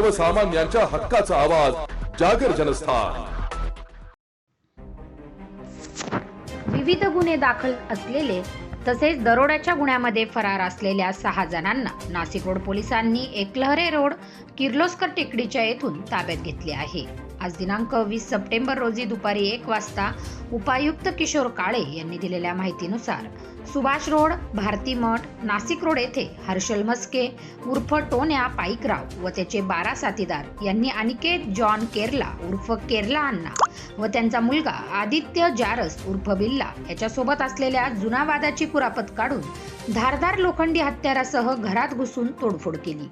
सर्वसामान्यांच्या हक्काचा आवाज जागर जनस्थान. विविध गुन्हे दाखल असलेले तसेच दरोड्याच्या गुन्ह्यामध्ये फरार असलेल्या सहा जणांना नाशिक रोड पोलिसांनी एकलहरे रोड किर्लोस्कर टेकडीच्या येथून ताब्यात घेतले आहे. आज दिनांक वीस सप्टेंबर रोजी दुपारी एक वाजता उपायुक्त किशोर काळे यांनी दिलेल्या माहितीनुसार सुभाष रोड भारती मठ नाशिक रोड येथे हर्षल मस्के उर्फ टोन्या पाईकराव व त्याचे बारा साथीदार यांनी अनिकेत जॉन केरला उर्फ केरला अण्णा व त्यांचा मुलगा आदित्य जारस उर्फ बिल्ला याच्यासोबत असलेल्या जुना वादाची कुरापत काढून धारदार लोखंडी हत्यारासह घरात घुसून तोडफोड केली.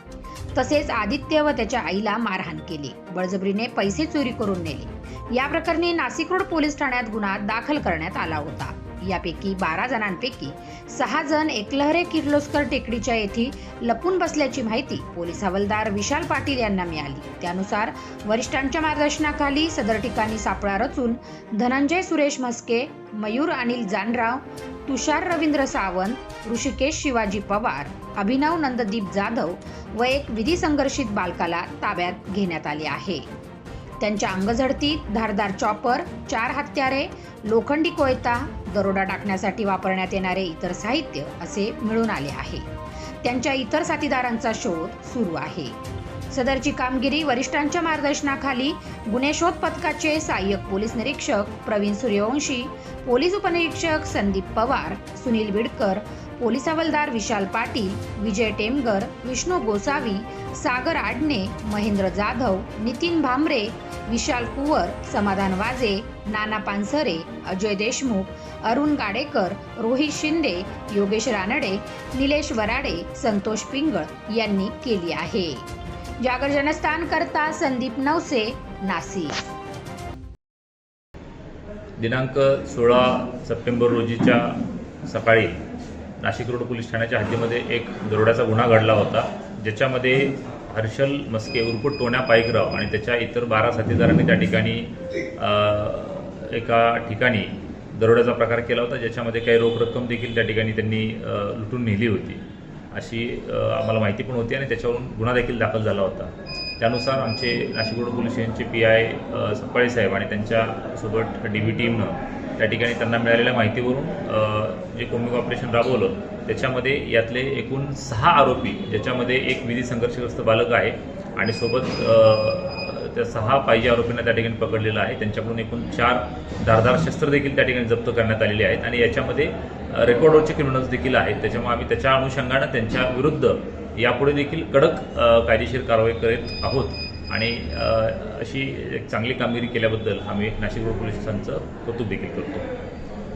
तसेच आदित्य व त्याच्या आईला मारहाण केली. बळजबरीने पैसे चोरी करून नेले. या प्रकरणी नाशिक रोड पोलीस ठाण्यात गुन्हा दाखल करण्यात आला होता. यापैकी बारा जणांपैकी सहा जण एकलहरे किर्लोस्कर टेकडीच्या येथे लपून बसल्याची माहिती पोलीस हवालदार विशाल पाटील यांना मिळाली. त्यानुसार वरिष्ठांच्या मार्गदर्शनाखाली सदर ठिकाणी सापळा रचून धनंजय सुरेश म्हस्के मयूर अनिल जानराव तुषार रवींद्र सावंत ऋषिकेश शिवाजी पवार अभिनव नंददीप जाधव व एक विधी संघर्षित बालकाला ताब्यात घेण्यात आले आहे. त्यांच्या अंगझडतीत धारदार चॉपर चार हत्यारे लोखंडी कोयता दरोडा टाकण्यासाठी वापरण्यात येणारे इतर साहित्य असे मिळून आले आहे. त्यांच्या इतर साथीदारांचा शोध सुरू आहे. सदरची कामगिरी वरिष्ठांच्या मार्गदर्शनाखाली गुन्हे शोध पथकाचे सहाय्यक पोलीस निरीक्षक प्रवीण सूर्यवंशी पोलीस उपनिरीक्षक संदीप पवार सुनील बिडकर पोलीस हवालदार विशाल पाटील विजय टेमगर विष्णू गोसावी सागर आडणे महेंद्र जाधव नितीन भांबरे विशाल कुवर समाधान वाजे नाना पानसरे अजय देशमुख अरुण गाडेकर रोहित शिंदे योगेश रानडे निलेश वराडे संतोष पिंगळ यांनी केली आहे. जागर जनस्थान करता संदीप नवसे नाशिक. दिनांक सोळा सप्टेंबर रोजीच्या सकाळी नाशिक रोड पोलीस ठाण्याच्या हद्दीमध्ये एक दरोड्याचा गुन्हा घडला होता ज्याच्यामध्ये हर्षल मस्के उर्फ टोण्या पाईकराव आणि त्याच्या इतर बारा साथीदारांनी त्या ठिकाणी एका ठिकाणी दरोड्याचा प्रकार केला होता ज्याच्यामध्ये काही रोख रक्कम देखील त्या ठिकाणी त्यांनी लुटून नेली होती. अशी आम्हाला माहिती पण होती आणि त्याच्यावरून गुन्हा देखील दाखल झाला होता. त्यानुसार आमचे नाशिक रोड पोलीस स्टेशनचे पी आय सप्पाळे साहेब आणि त्यांच्यासोबत डी बी टीमनं त्या ठिकाणी त्यांना मिळालेल्या माहितीवरून जे कोमिक ऑपरेशन राबवलं त्याच्यामध्ये यातले एकूण सहा आरोपी ज्याच्यामध्ये एक विधी संघर्षग्रस्त बालक आहे आणि सोबत त्या सहा पाहिजे आरोपींना त्या ठिकाणी पकडलेलं आहे. त्यांच्याकडून एकूण चार धारधार शस्त्र देखील त्या ठिकाणी जप्त करण्यात आलेली आहेत आणि याच्यामध्ये रेकॉर्डवरचे क्रिमिनल्स देखील आहेत. त्याच्यामुळे आम्ही त्याच्या अनुषंगानं त्यांच्या विरुद्ध यापुढे देखील कडक कायदेशीर कारवाई करत आहोत. आणि अशी एक चांगली कामगिरी केल्याबद्दल आम्ही नाशिक रोड पोलिसांचं कौतुक देखील करतो.